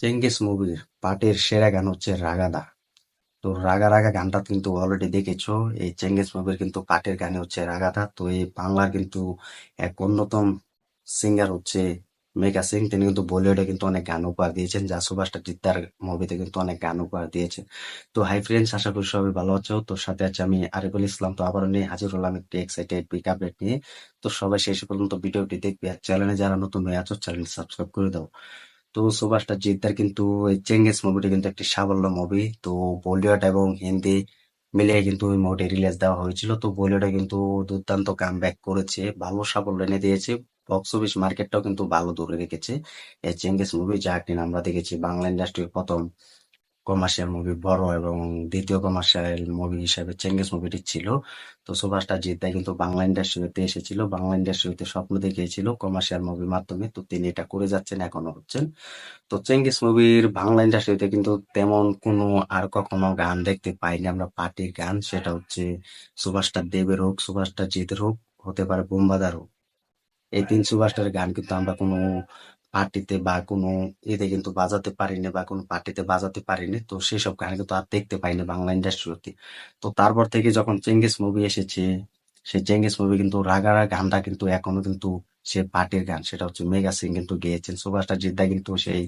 Genghis মুভির পাটের সেরা গান হচ্ছে রাগাদা। তো রাগা রাগা গানটা কিন্তু অলরেডি দেখেছ। এই চেঙ্গিস মুভির কিন্তু পাটের গানে হচ্ছে রাগাদা। তো এই বাংলার কিন্তু এক অন্যতম সিঙ্গার হচ্ছে মেঘা সিং। তিনি কিন্তু বলিউডে কিন্তু অনেক গান উপহার দিয়েছেন। যা সুভাষটা জিদ্দার মুভিতে কিন্তু অনেক গান উপহার দিয়েছেন। তো হাই ফ্রেন্ডস আশা করি সবাই ভালো আছো। তোর সাথে আছে আমি আরিফুল ইসলাম। তো আবারও নিয়ে হাজির হলাম একটি এক্সাইটেড পিক আপডেট নিয়ে। তো সবাই শেষ পর্যন্ত ভিডিওটি দেখবে। আর চ্যানেলে যারা নতুন হয়ে আছো চ্যানেল সাবস্ক্রাইব করে দাও। তো সুভাষটা জিদ্দার কিন্তু এই চেঙ্গিস মুভিটি কিন্তু একটি সাফল্য মুভি তো বলিউড এবং হিন্দি মিলিয়ে কিন্তু ওই মুভিটি রিলিজ দেওয়া হয়েছিল। তো বলিউডে কিন্তু দুর্দান্ত কাম ব্যাক করেছে, ভালো সাফল্য এনে দিয়েছে। বক্স অফিস মার্কেটটাও কিন্তু ভালো ধরে রেখেছে। এই চেঙ্গিস মুভি যা কিনা আমরা দেখেছি, বাংলা ইন্ডাস্ট্রির প্রথম কমার্শিয়াল মুভি বড় এবং দ্বিতীয় কমার্শিয়াল মুভি হিসেবে চেঙ্গিস মুভিটি ছিল। তো সুভাষটা জিদ্দা কিন্তু বাংলা ইন্ডাস্ট্রিতে এসেছিল। বাংলা ইন্ডাস্ট্রিতে স্বপ্ন দেখিয়েছিল কমার্শিয়াল মুভির মাধ্যমে। তো তিনি এটা করে যাচ্ছেন, এখনও হচ্ছেন। তো চেঙ্গিস মুভির বাংলা ইন্ডাস্ট্রিতে কিন্তু তেমন কোনো আর কখনো গান দেখতে পাইনি আমরা, পার্টির গান। সেটা হচ্ছে সুভাষটা দেবের হোক সুভাষটা জিতের হোক, হতে পারে বোমবাদার হোক। এই তিন সুভাষটার গান কিন্তু আমরা কোনো পার্টিতে বা কোনো এতে কিন্তু বাজাতে পারিনি বা কোনো পার্টিতে বাজাতে পারিনি। তো সেসব গান কিন্তু আর দেখতে পাইনি বাংলা ইন্ডাস্ট্রিতে তো তারপর থেকে যখন চেঙ্গিস মুভি এসেছে সেই চেঙ্গিস মুভি কিন্তু রাগারা গানটা কিন্তু এখনও কিন্তু সে পার্টির গান, সেটা হচ্ছে মেগা সিং কিন্তু গেয়েছেন। সুভাষটা জিদ্দা কিন্তু সেই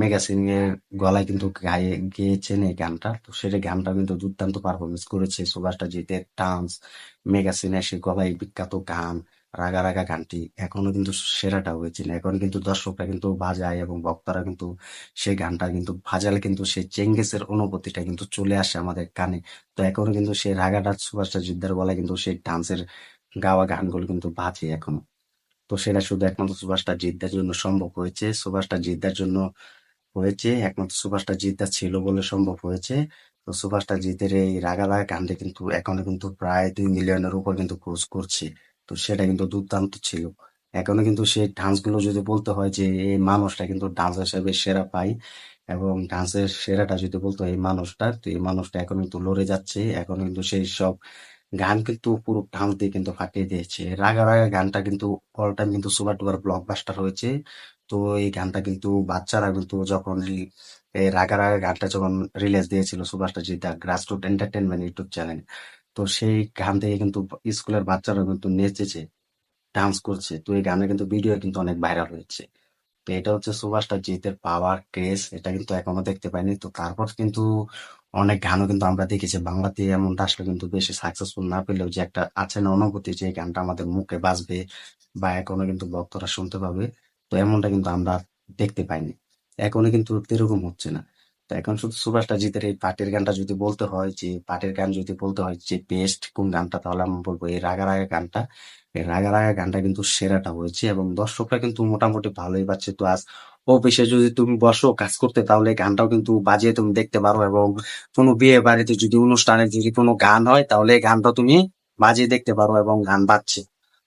মেগা সিং এর গলায় কিন্তু গায়ে, গেয়েছেন এই গানটা। তো সেটা গানটা কিন্তু দুর্দান্ত পারফরমেন্স করেছে। সুভাষটা জিতের ডান্স মেগা সিনের সেই গলায় বিখ্যাত গান রাগা রাগা গানটি এখনও কিন্তু সেরাটা হয়েছে। না এখন কিন্তু দর্শকরা কিন্তু বাজায় এবং বক্তারা কিন্তু সেই গানটা কিন্তু বাজালে কিন্তু সেই চেঙ্গেসের অনুভূতিটা কিন্তু চলে আসে আমাদের কানে। তো এখনও কিন্তু সেই রাগাটা সুভাষটা যুদ্ধের বলে কিন্তু সেই ডান্সের গাওয়া গানগুলো কিন্তু বাজে এখনও। তো সেটা শুধু একমাত্র সুভাষটা জিদ্দার জন্য সম্ভব হয়েছে। সুভাষটা জিদ্দার জন্য হয়েছে, একমাত্র সুভাষটা জিদ্দা ছিল বলে সম্ভব হয়েছে। তো সুভাষটা জিতের এই রাগা রাগা গানটি কিন্তু এখনও কিন্তু প্রায় দুই মিলিয়নের উপর কিন্তু ক্রস করছে। তো সেটা কিন্তু দুর্দান্ত ছিল। এখনও কিন্তু সেই ডান্সগুলো যদি বলতে হয় যে এই মানুষটা কিন্তু ডান্স হিসেবে সেরা পাই এবং ডান্সের সেরাটা যদি বলতে হয় এই মানুষটা, তো এই মানুষটা এখন কিন্তু লড়ে যাচ্ছে। এখন কিন্তু সেই সব গান কিন্তু পুরো ডান্স দিয়ে কিন্তু ফাটিয়ে দিয়েছে। রাগা রাগা গানটা কিন্তু অল টাইম কিন্তু সুপার ডুপার ব্লকবাস্টার হয়েছে। তো এই গানটা কিন্তু বাচ্চারা কিন্তু যখন এই রাগা রাগা গানটা যখন রিলিজ দিয়েছিল সুভাষটা জিতা গ্রাসরুট এন্টারটেনমেন্ট ইউটিউব চ্যানেল তো সেই গান থেকে কিন্তু স্কুলের বাচ্চারা কিন্তু নেচেছে ডান্স করছে। তো এই গানের কিন্তু ভিডিও কিন্তু অনেক ভাইরাল হয়েছে। তো এটা হচ্ছে সুভাষটা জিতের পাওয়ার ক্রেজ এটা কিন্তু এখনও দেখতে পাইনি। তো তারপর কিন্তু অনেক গানও কিন্তু আমরা দেখেছি। বাংলাতে এমনটা আসলে কিন্তু বেশি সাকসেসফুল না পেলেও যে একটা আছে না অনুভূতি যে গানটা আমাদের মুখে বাজবে বা এখনও কিন্তু ভক্তরা শুনতে পাবে, তো এমনটা কিন্তু আমরা দেখতে পাইনি। এখনও কিন্তু এরকম হচ্ছে না। এখন শুধু সুভাষটা জিতের এই পাটের গানটা যদি বলতে হয় যে, পাটের গান যদি বলতে হয় যে বেস্ট কোন গানটা, তাহলে আমি বলব এই রাগা রাগা গানটা। এই রাগা রাগা গানটা কিন্তু সেরাটা হয়েছে এবং দর্শকরা কিন্তু মোটামুটি ভালোই পাচ্ছে। তো আজ অফিসে যদি তুমি বসো, কাজ করতে, তাহলে গানটাও কিন্তু বাজিয়ে তুমি দেখতে পারো এবং কোনো বিয়ে বাড়িতে যদি অনুষ্ঠানে যদি কোনো গান হয়, তাহলে গানটা তুমি বাজিয়ে দেখতে পারো এবং গান বাজছে।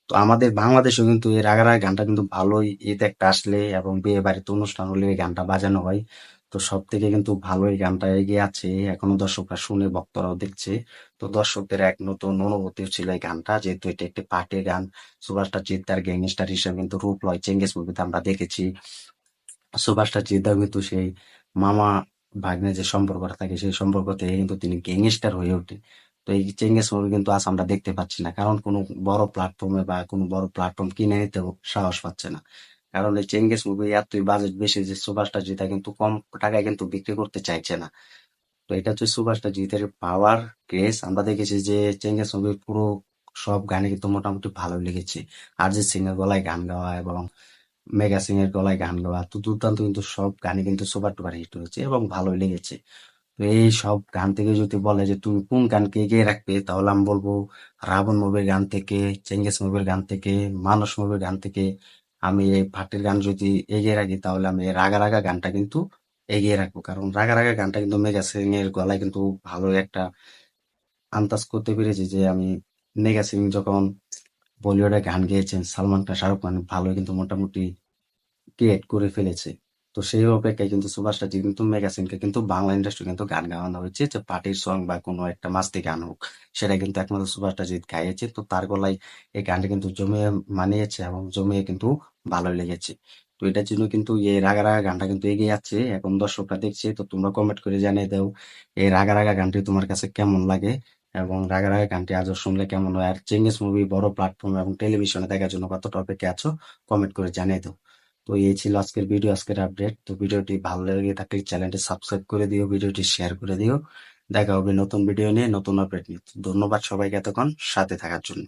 তো আমাদের বাংলাদেশে কিন্তু এই রাগা রাগা গানটা কিন্তু ভালোই ঈদ একটা আসলে এবং বিয়ে বাড়িতে অনুষ্ঠান হলে এই গানটা বাজানো হয়। তো সব থেকে কিন্তু ভালো এই গানটা এগিয়ে আছে। এখনও দর্শকরা শুনে, ভক্তরাও দেখছে। তো দর্শকদের এক নতুন অনুভূতি ছিল এই গানটা, যেহেতু এটা একটি পার্টির গান। সুভাষটা জিদ্দার গ্যাংস্টার হিসেবে কিন্তু রূপ লয়। চেঙ্গেস মুভিতে আমরা দেখেছি। সুভাষটা জিদ্দা কিন্তু সেই মামা ভাগ্নে যে সম্পর্কটা থাকে, সেই সম্পর্ক থেকে কিন্তু তিনি গ্যাংস্টার হয়ে ওঠে। তো এই চেঙ্গেস মুভি কিন্তু আজ আমরা দেখতে পাচ্ছি না। কারণ কোনো বড় প্ল্যাটফর্মে বা কোনো বড় প্ল্যাটফর্ম কিনে নিতেও সাহস পাচ্ছে না। কারণ এই চেঙ্গেস মুভি এতই বাজেট বেশি যে সুভাষটা জিতা কিন্তু কম টাকায় কিন্তু বিক্রি করতে চাইছে না। তো এটা হচ্ছে সুভাষটা জিতের পাওয়ার ক্রেজ আমরা দেখেছি যে চেঙ্গেস মুভির পুরো সব গানে কিন্তু মোটামুটি ভালো লেগেছে। অরিজিৎ সিং এর গলায় গান গাওয়া এবং মেগা সিং এর গলায় গান গাওয়া, তো দুর্দান্ত কিন্তু সব গানে কিন্তু সুপার টুপার হিট হয়েছে এবং ভালো লেগেছে। তো এই সব গান থেকে যদি বলে যে তুমি কোন গানকে এগিয়ে রাখবে, তাহলে আমি বলব রাবণ মুভির গান থেকে চেঙ্গেস মুভির গান থেকে মানস মুভির গান থেকে আমি এই পার্টির গান যদি এগিয়ে রাখি, তাহলে আমি রাগা রাগা গানটা কিন্তু এগিয়ে রাখব। কারণ রাগা রাগা গানটা কিন্তু মেগা সিং এর গলায় কিন্তু ভালো একটা আন্দাজ করতে পেরেছি যে আমি মেগা সিং যখন বলিউডে গান গেয়েছেন, সালমান খান, শাহরুখ খান ভালো কিন্তু মোটামুটি ক্রিয়েট করে ফেলেছে। তো সেই অপেক্ষায় কিন্তু সুভাষটা জি কিন্তু মেগা সিংকে কিন্তু বাংলা ইন্ডাস্ট্রি কিন্তু গান গাওয়ানো হয়েছে যে পার্টির সং বা কোনো একটা মাস্তি গান হোক, সেটা কিন্তু একমাত্র সুভাষটা জিৎ গাইয়েছে। তো তার গলায় এই গানটা কিন্তু জমিয়ে মানিয়েছে এবং জমিয়ে কিন্তু ভালো লেগেছে। তো এটার জন্য কিন্তু এই রাগা রাগা গানটা কিন্তু এগিয়ে যাচ্ছে। এখন দর্শকরা দেখছে, তো তোমরা কমেন্ট করে জানিয়ে দাও এই রাগা রাগা গানটি তোমার কাছে কেমন লাগে এবং রাগা রাগা গানটি আজও শুনলে কেমন হয়? আর চেঙ্গিস মুভি বড় প্ল্যাটফর্ম এবং টেলিভিশনে দেখার জন্য কত টপিকে আছো কমেন্ট করে জানিয়ে দাও। তো এই ছিল আজকের ভিডিও আজকের আপডেট তো ভিডিওটি ভালো লেগে থাকলে চ্যানেলটি সাবস্ক্রাইব করে দিও ভিডিওটি শেয়ার করে দিও। দেখা হবে নতুন ভিডিও নিয়ে, নতুন আপডেট নিয়ে। ধন্যবাদ সবাইকে এতক্ষণ, সাথে থাকার জন্য।